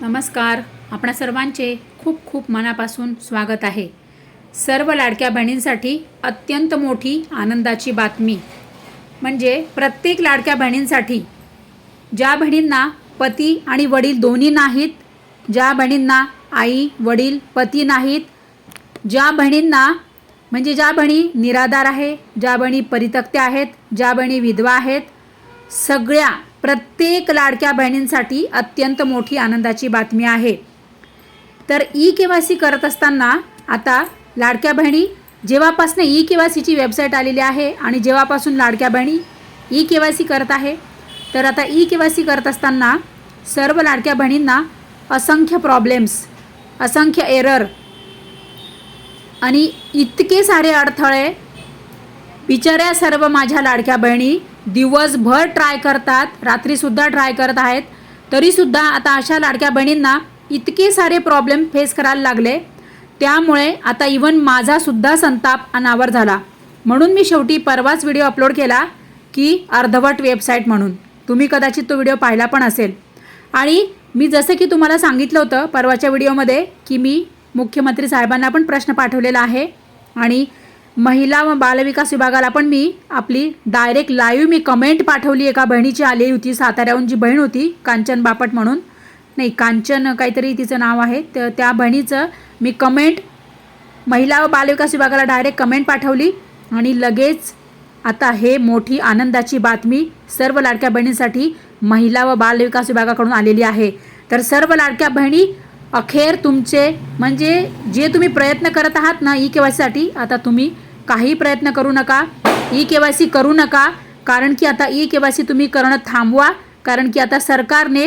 नमस्कार. आपणा सर्वांचे खूप खूप मनापासून स्वागत आहे. सर्व लाडक्या बहिणींसाठी अत्यंत मोठी आनंदाची बातमी. म्हणजे प्रत्येक लाडक्या बहिणींसाठी ज्या बहिणींना पती आणि वडील दोन्ही नाहीत ज्या बहिणींना आई वडील पती नाहीत ज्या बहिणींना म्हणजे ज्या बहिणी निराधार आहे ज्या बहिणी परितक्त्या आहेत ज्या बहिणी विधवा आहेत सगळ्या प्रत्येक लाडक्या बहिणींसाठी अत्यंत मोठी आनंदाची बातमी आहे. तर ई के वाय सी करत असताना आता लाडक्या बहिणी जेव्हापासून ई के वाय सीची वेबसाईट आलेली आहे आणि जेव्हापासून लाडक्या बहिणी ई के वाय सी करत आहे तर आता ई के वाय सी करत असताना सर्व लाडक्या बहिणींना असंख्य प्रॉब्लेम्स असंख्य एरर आणि इतके सारे अडथळे बिचाऱ्या सर्व माझ्या लाडक्या बहिणी दिवसभर ट्राय करतात रात्रीसुद्धा ट्राय करत आहेत. तरीसुद्धा आता अशा लाडक्या बहिणींना इतके सारे प्रॉब्लेम फेस करायला लागले. त्यामुळे आता इवन माझासुद्धा संताप अनावर झाला. म्हणून मी शेवटी परवाच व्हिडिओ अपलोड केला की अर्धवट वेबसाईट म्हणून. तुम्ही कदाचित तो व्हिडिओ पाहिला पण असेल. आणि मी जसं की तुम्हाला सांगितलं होतं परवाच्या व्हिडिओमध्ये की मी मुख्यमंत्री साहेबांना पण प्रश्न पाठवलेला आहे. आणि महिला व बालविकास विभागाला पण मी आपली डायरेक्ट लाईव्ह मी कमेंट पाठवली एका बहिणीची. आली होती साताऱ्याहून जी बहीण होती कांचन बापट म्हणून. नाही कांचन काहीतरी तिचं नाव आहे. तर त्या बहिणीचं मी कमेंट महिला व बालविकास विभागाला डायरेक्ट कमेंट पाठवली. आणि लगेच आता हे मोठी आनंदाची बातमी सर्व लाडक्या बहिणींसाठी महिला व बालविकास विभागाकडून आलेली आहे. तर सर्व लाडक्या बहिणी अखेर तुमचे म्हणजे जे तुम्ही प्रयत्न करत आहात ना ई के वायसाठी आता तुम्ही काही प्रयत्न करू नका. ई के वाय सी करू नका. कारण की आता ई के वाय सी तुम्ही करणं थांबवा. कारण की आता सरकारने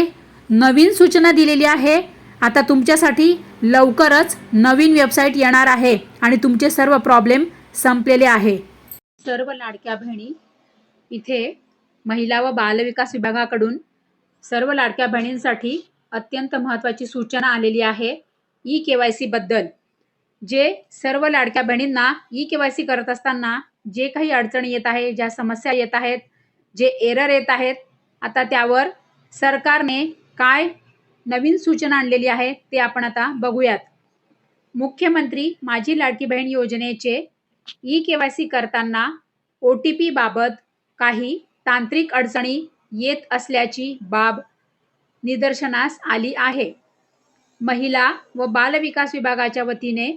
नवीन सूचना दिलेली आहे. आता तुमच्यासाठी लवकरच नवीन वेबसाईट येणार आहे आणि तुमचे सर्व प्रॉब्लेम संपलेले आहे. सर्व लाडक्या बहिणी इथे महिला व बालविकास विभागाकडून सर्व लाडक्या बहिणींसाठी अत्यंत महत्त्वाची सूचना आलेली आहे. ई के वाय सीबद्दल जे सर्व लाडक्या बहिणींना ई केवायसी करत असताना जे काही अडचणी येत आहे ज्या समस्या येत आहेत जे एरर येत आहेत आता त्यावर सरकारने काय नवीन सूचना आणलेली आहे ते आपण आता बघूयात. मुख्यमंत्री माझी लाडकी बहीण योजनेचे ई केवायसी करताना ओ टी पी बाबत काही तांत्रिक अडचणी येत असल्याची बाब निदर्शनास आली आहे. महिला व बालविकास विभागाच्या वतीने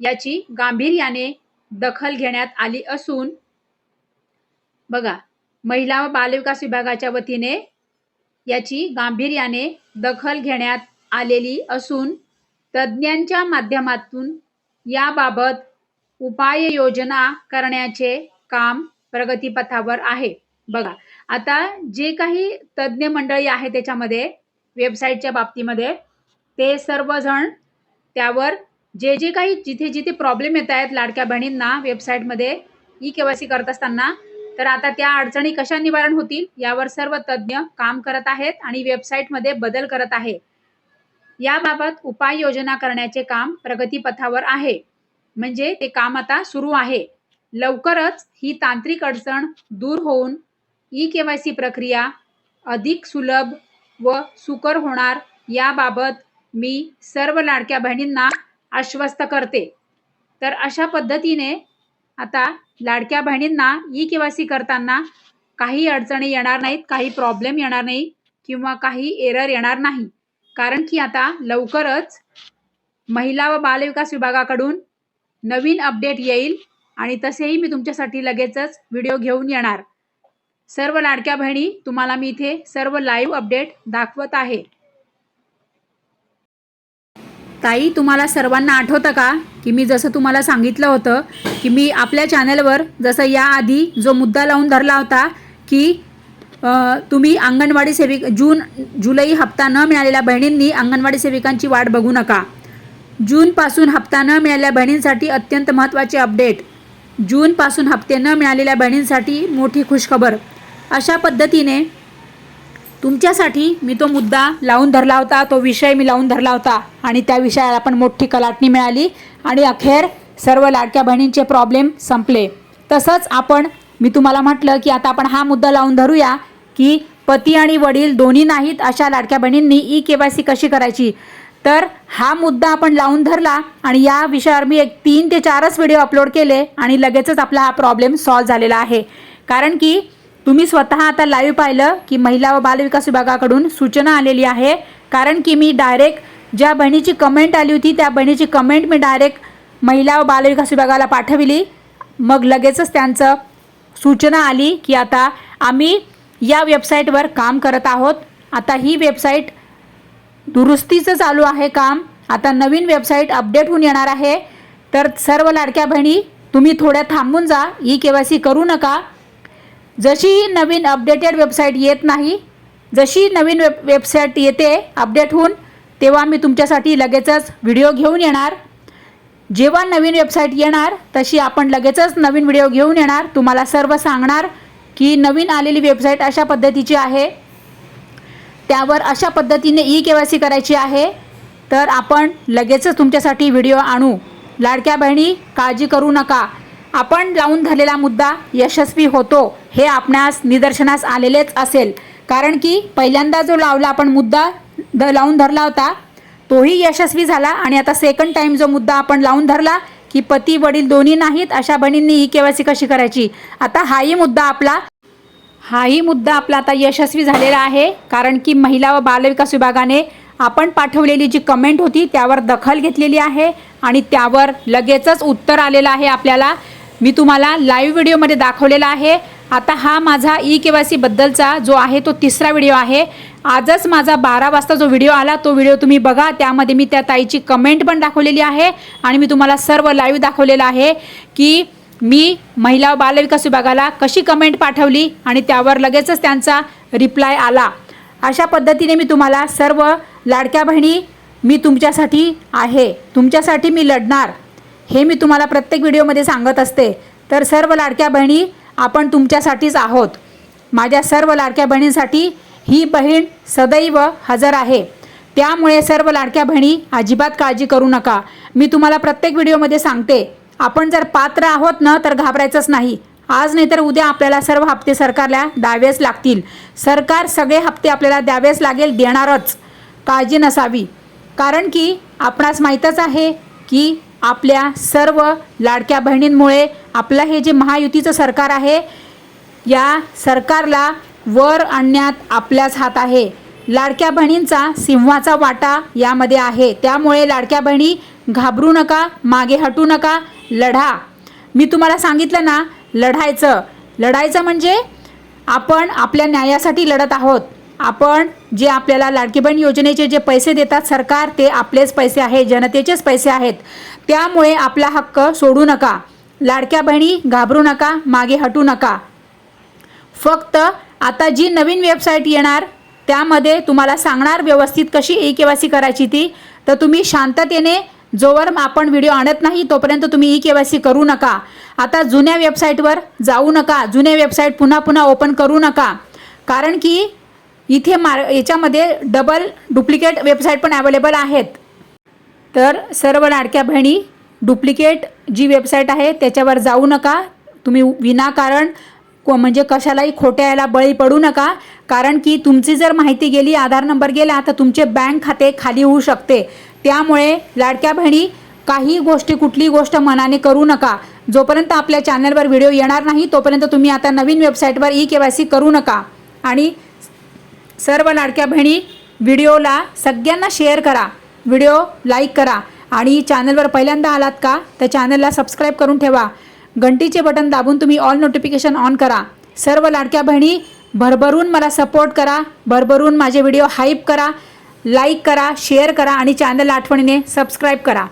याची गांभीर्याने दखल घेण्यात आली असून बघा महिला व बालविकास विभागाच्या वतीने याची गांभीर्याने दखल घेण्यात आलेली असून तज्ज्ञांच्या माध्यमातून याबाबत उपाययोजना करण्याचे काम प्रगतीपथावर आहे. बघा आता जे काही तज्ज्ञ मंडळी आहे त्याच्यामध्ये वेबसाईटच्या बाबतीमध्ये ते सर्वजण त्यावर जे जे काही जिथे जिथे प्रॉब्लेम येत आहेत लाडक्या बहिणींना वेबसाईटमध्ये ई केवायसी करत असताना तर आता त्या अडचणी कशा निवारण होतील यावर सर्व तज्ज्ञ काम करत आहेत आणि वेबसाईटमध्ये बदल करत आहे. याबाबत उपाययोजना करण्याचे काम प्रगतीपथावर आहे. म्हणजे ते काम आता सुरू आहे. लवकरच ही तांत्रिक अडचण दूर होऊन ई के वाय सी प्रक्रिया अधिक सुलभ व सुकर होणार याबाबत मी सर्व लाडक्या बहिणींना आश्वस्त करते. तर अशा पद्धतीने आता लाडक्या बहिणींना ई के वाय सी करताना काही अडचणी येणार नाहीत काही प्रॉब्लेम येणार नाही किंवा काही एरर येणार नाही. कारण की आता लवकरच महिला व बालविकास विभागाकडून नवीन अपडेट येईल आणि तसेही मी तुमच्यासाठी लगेचच व्हिडिओ घेऊन येणार. सर्व लाडक्या बहिणी तुम्हाला मी इथे सर्व लाईव्ह अपडेट दाखवत आहे. ताई तुम्हाला सर्वांना आठवतं का की मी जसं तुम्हाला सांगितलं होतं की मी आपल्या चॅनलवर जसं याआधी जो मुद्दा लावून धरला होता की तुम्ही अंगणवाडी सेविक जून जुलै हप्ता न मिळालेल्या बहिणींनी अंगणवाडी सेविकांची वाट बघू नका. जूनपासून हप्ता न मिळालेल्या बहिणींसाठी अत्यंत महत्त्वाचे अपडेट. जूनपासून हप्ते न मिळालेल्या बहिणींसाठी मोठी खुशखबर. अशा पद्धतीने तुमच्यासाठी मी तो मुद्दा लावून धरला होता तो विषय मी लावून धरला होता. आणि त्या विषयाला पण मोठी कलाटणी मिळाली. आणि अखेर सर्व लाडक्या बहिणींचे प्रॉब्लेम संपले. तसंच आपण मी तुम्हाला म्हटलं की आता आपण हा मुद्दा लावून धरूया की पती आणि वडील दोन्ही नाहीत अशा लाडक्या बहिणींनी ई के वाय सी कशी करायची? तर हा मुद्दा आपण लावून धरला आणि या विषयावर मी एक तीन ते चारच व्हिडिओ अपलोड केले आणि लगेचच आपला हा प्रॉब्लेम सॉल्व झालेला आहे. कारण की तुम्ही स्वतः आता लाईव्ह पाहिलं की महिला व बालविकास विभागाकडून सूचना आलेली आहे. कारण की मी डायरेक्ट ज्या बहिणीची कमेंट आली होती त्या बहिणीची कमेंट मी डायरेक्ट महिला व बालविकास विभागाला पाठविली. मग लगेचच त्यांचं सूचना आली की आता आम्ही या वेबसाईटवर काम करत आहोत. आता ही वेबसाईट दुरुस्तीचं चालू आहे काम. आता नवीन वेबसाईट अपडेट होऊन येणार आहे. तर सर्व लाडक्या बहिणी तुम्ही थोड्या थांबून जा. ई के वाय सी करू नका. जशी नवीन अपडेटेड वेबसाईट येत नाही जशी नवीन वेब वेबसाईट येते अपडेट होऊन तेव्हा मी तुमच्यासाठी लगेचच व्हिडिओ घेऊन येणार. जेव्हा नवीन वेबसाईट येणार तशी आपण लगेचच नवीन व्हिडिओ घेऊन येणार. तुम्हाला सर्व सांगणार की नवीन आलेली वेबसाईट अशा पद्धतीची आहे. त्यावर अशा पद्धतीने ई के वाय सी करायची आहे. तर आपण लगेचच तुमच्यासाठी व्हिडिओ आणू. लाडक्या बहिणी काळजी करू नका. आपण लावून धरलेला मुद्दा यशस्वी होतो हे आपणास निदर्शनास आलेलेच असेल. कारण की पहिल्यांदा जो लावला आपण मुद्दा द लावून धरला होता तोही यशस्वी झाला आणि आता सेकंड टाईम जो मुद्दा आपण लावून धरला की पती वडील दोन्ही नाहीत अशा बहिणींनी ई केवायसी कशी करायची? आता हाही मुद्दा आपला हाही मुद्दा आपला आता यशस्वी झालेला आहे. कारण की महिला व बालविकास विभागाने आपण पाठवलेली जी कमेंट होती त्यावर दखल घेतलेली आहे आणि त्यावर लगेचच उत्तर आलेलं आहे आपल्याला. मी तुम्हाला लाईव्ह व्हिडिओमध्ये दाखवलेला आहे. आता हा माझा ई के वाय सीबद्दलचा जो आहे तो तिसरा व्हिडिओ आहे. आजच माझा बारा वाजता जो व्हिडिओ आला तो व्हिडिओ तुम्ही बघा. त्यामध्ये मी त्या ताईची कमेंट पण दाखवलेली आहे आणि मी तुम्हाला सर्व लाईव्ह दाखवलेलं आहे की मी महिला बालविकास विभागाला कशी कमेंट पाठवली आणि त्यावर लगेचच त्यांचा रिप्लाय आला. अशा पद्धतीने मी तुम्हाला सर्व लाडक्या बहिणी मी तुमच्यासाठी आहे. तुमच्यासाठी मी लढणार. हे मी तुम्हाला प्रत्येक व्हिडिओमध्ये सांगत असते. तर सर्व लाडक्या बहिणी आपण तुमच्यासाठीच आहोत. माझ्या सर्व लाडक्या बहिणींसाठी ही बहीण सदैव हजर आहे. त्यामुळे सर्व लाडक्या बहिणी अजिबात काळजी करू नका. मी तुम्हाला प्रत्येक व्हिडिओमध्ये सांगते आपण जर पात्र आहोत ना तर घाबरायचंच नाही. आज नाही तर उद्या आपल्याला सर्व हप्ते सरकारला द्यावेच लागतील. सरकार सगळे हप्ते आपल्याला द्यावेच लागेल देणारच. काळजी नसावी. कारण की आपणास माहीतच आहे की आपल्या सर्व लाडक्या बहिणींमुळे आपलं हे जे महायुतीचं सरकार आहे या सरकारला वर आणण्यात आपल्याच हात आहे. लाडक्या बहिणींचा सिंहाचा वाटा यामध्ये आहे. त्यामुळे लाडक्या बहिणी घाबरू नका मागे हटू नका लढा. मी तुम्हाला सांगितलं ना लढायचं. लढायचं म्हणजे आपण आपल्या न्यायासाठी लढत आहोत. आपण जे आपल्याला लाडकी बहीण योजनेचे जे पैसे देतात सरकार ते आपलेच पैसे आहे जनतेचेच पैसे आहेत. त्यामुळे आपला हक्क सोडू नका. लाडक्या बहिणी घाबरू नका मागे हटू नका. फक्त आता जी नवीन वेबसाईट येणार त्यामध्ये तुम्हाला सांगणार व्यवस्थित कशी ई के वाय सी करायची ती. तर तुम्ही शांततेने जोवर आपण व्हिडिओ आणत नाही तोपर्यंत तुम्ही ई के वाय सी करू नका. आता जुन्या वेबसाईटवर जाऊ नका. जुन्या वेबसाईट पुन्हा पुन्हा ओपन करू नका. कारण की इथे मार याच्यामध्ये डबल डुप्लिकेट वेबसाईट पण अवेलेबल आहेत. तर सर्व लाडक्या बहिणी डुप्लिकेट जी वेबसाईट आहे त्याच्यावर जाऊ नका. तुम्ही विनाकारण को म्हणजे कशालाही खोट्या यायला बळी पडू नका. कारण की तुमची जर माहिती गेली आधार नंबर गेला तर तुमचे बँक खाते खाली होऊ शकते. त्यामुळे लाडक्या बहिणी काही गोष्टी कुठली गोष्ट मनाने करू नका. जोपर्यंत आपल्या चॅनलवर व्हिडिओ येणार नाही तोपर्यंत तुम्ही आता नवीन वेबसाईटवर ई के वाय सी करू नका. आणि सर्व लाडक्या बहिणी व्हिडिओला सगळ्यांना शेअर करा. व्हिडिओ लाईक करा आणि चॅनलवर पहिल्यांदा आलात का तर चॅनलला सबस्क्राईब करून ठेवा. घंटीचे बटन दाबून तुम्ही ऑल नोटिफिकेशन ऑन करा. सर्व लाडक्या बहिणी भरभरून मला सपोर्ट करा भरभरून माझे व्हिडिओ हाईप करा लाईक करा शेअर करा आणि चॅनल आठवणीने सबस्क्राईब करा.